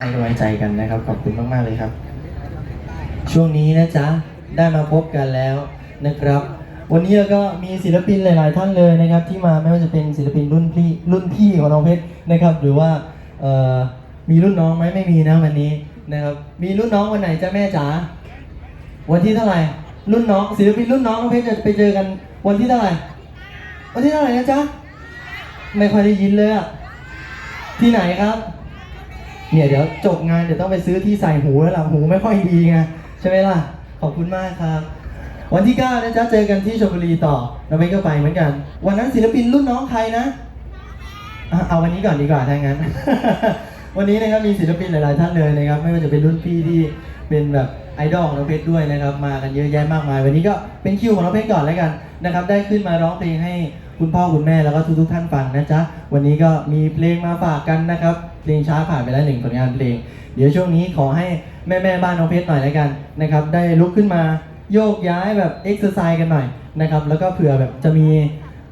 ให้กำลังใจกันนะครับ ขอบคุณมาก ๆ เลยครับ ช่วงนี้นะจ๊ะ ได้มาพบกันแล้วนะครับ วันนี้เราก็มีศิลปินหลาย ๆ ท่านเลยนะครับ ที่มาไม่ว่าจะเป็นศิลปินรุ่นพี่รุ่นพี่ของน้องเพชรนะครับ หรือว่าเอ่อมีรุ่นน้องไหมไม่มีนะวันนี้นะครับมีรุ่นน้องวันไหนจ้ะแม่จ๋าวันที่เท่าไหร่ รุ่นน้องศิลปินรุ่นน้องน้องเพชรจะไปเจอกันวันที่เท่าไหร่ วันที่เท่าไหร่นะจ๊ะไม่ค่อยได้ยินเลยอะที่ไหนครับ เนี่ยเดี๋ยวจบงานเดี๋ยวต้องไปซื้อที่ใส่หูแล้วล่ะหูไม่ค่อยดีไงใช่ไหมล่ะ ขอบคุณมากครับ วันที่ 9 นะจ๊ะ เจอกันที่ชลบุรีต่อเราไปก็ไปเหมือนกัน วันนั้นศิลปินรุ่นน้องใครนะอะเอาวันนี้ก่อนดีกว่าถ้างั้น วันนี้นะครับมีศิลปินหลาย ๆ ท่านเลยนะครับ ไม่ว่าจะเป็นรุ่นพี่ที่เป็นแบบไอดอลของน้องเพชรด้วยนะครับ มากันเยอะแยะมากมาย วันนี้ก็เป็นคิวของน้องเพชรก่อนแล้วกันนะครับ ได้ขึ้นมาร้องเพลงให้คุณพ่อคุณแม่แล้วก็ทุก ๆ ท่านฟังนะจ๊ะ วันนี้ก็มีเพลงมาฝากกันนะครับ เพลงช้าผ่านไปแล้วหนึ่งผลงานเพลง เดี๋ยวช่วงนี้ขอให้แม่แม่ๆบ้านน้องเพชรหน่อยแล้วกันนะครับ ได้ลุกขึ้นมาโยกย้ายแบบเอ็กซ์ไซส์กันหน่อยนะครับ แล้วก็เผื่อแบบจะมี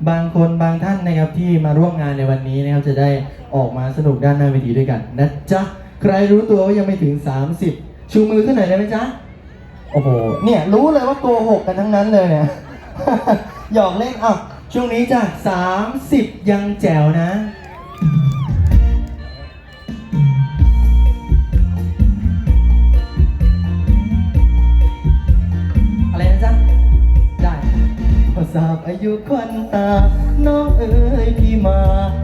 บางคนบางท่านนะครับที่มาร่วมงานในวันนี้นะครับจะได้ออกมาสนุกด้านหน้าเวทีด้วยกันนะจ๊ะใครรู้ตัวว่ายังไม่ถึง 30 ชูมือขึ้นหน่อยได้ไหมจ๊ะโอ้โหเนี่ยรู้เลยว่าโกหกกันทั้งนั้นเลยเนี่ยหยอกเล่นอะช่วงนี้จ้ะ30 ยังแจ๋วนะ พอทราบอายุควันตา น้องเอ๋ยพี่มา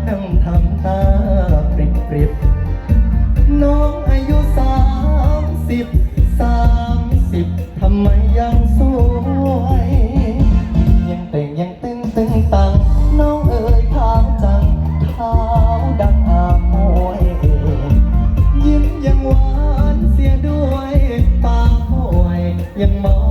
นั่งทำตาปริบปริบน้องอายุสามสิบสามสิบทำไมยังสวย ยังเต่งยังตึงตึงตัง น้องเอ๋ยขาวจังเท้าดังอามวยยิ้มยังหวานเสียด้วยปากห้วยยังมอง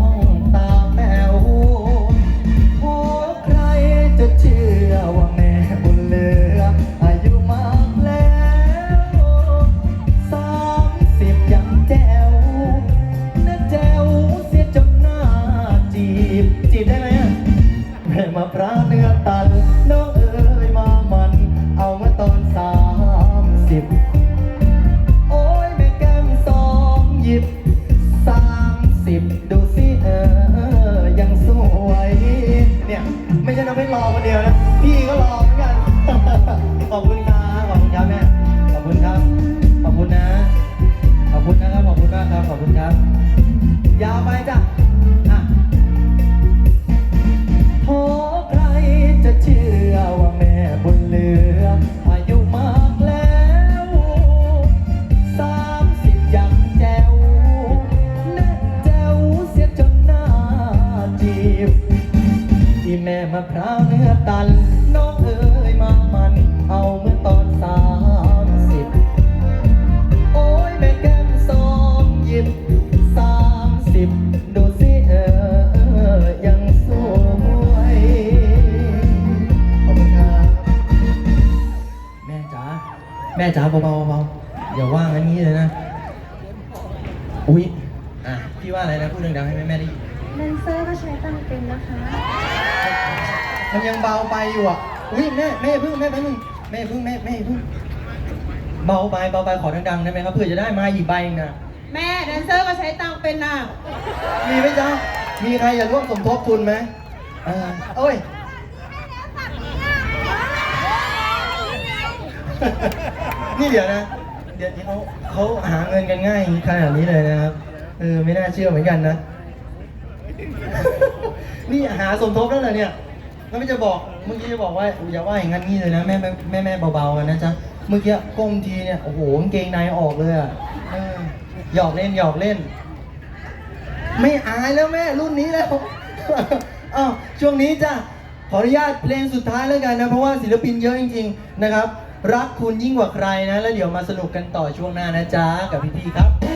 สามสิบดู แม่มะพร้าวเนื้อตัน น้องเอ๋ยมามัน เอาเมื่อตอนสามสิบโอ้ยแม่แก้มสองหยิบสามสิบดูสิเออยังสวยขอบคุณครับแม่จ๋าแม่จ๋าเบาๆเบาๆอย่าว่างั้นนี้เลยนะ อุ๊ยอะพี่ว่าอะไรนะพูดดังๆให้แม่แม่ได้ยิน ดนเซอร์ก็ใช้ตังค์เป็นนะคะ มันยังเบาไปอยู่อะ อุ้ยแม่แม่พึ่งแม่แป๊บนึงแม่พึ่งแม่แม่พึ่งเบาไปเบาไปขอดังๆได้ไหมครับเผื่อจะได้มาอีกใบหนึงนะแม่แดนเซอร์ก็ใช้ตังค์เป็นน่ะมีไหมจ๊ะมีใครอยากร่วมสมทบทุนไหมอ่าโอ้ย นี่เดี๋ยวนะ เดี๋ยวนี้เขาเขาหาเงินกันง่ายขนาดนี้เลยนะครับ เออไม่น่าเชื่อเหมือนกันนะ นี่หาสมทบแล้วเหรอเนี่ยแล้วไม่จะบอกเมื่อกี้จะบอกว่าอย่าว่าอย่างนั้นนี่เลยนะแม่แม่แม่แม่เบาๆกันนะจ๊ะเมื่อกี้ก้มทีเนี่ยโอ้โหกางเกงในออกเลยอะเออหยอกเล่นหยอกเล่น ไม่อายแล้วแม่รุ่นนี้แล้วอ้าวช่วงนี้จ้ะขออนุญาตเพลงสุดท้ายแล้วกันนะเพราะว่าศิลปินเยอะจริงๆนะครับ รักคุณยิ่งกว่าใครนะ แล้วเดี๋ยวมาสนุกกันต่อช่วงหน้านะจ๊ะกับพี่ๆครับ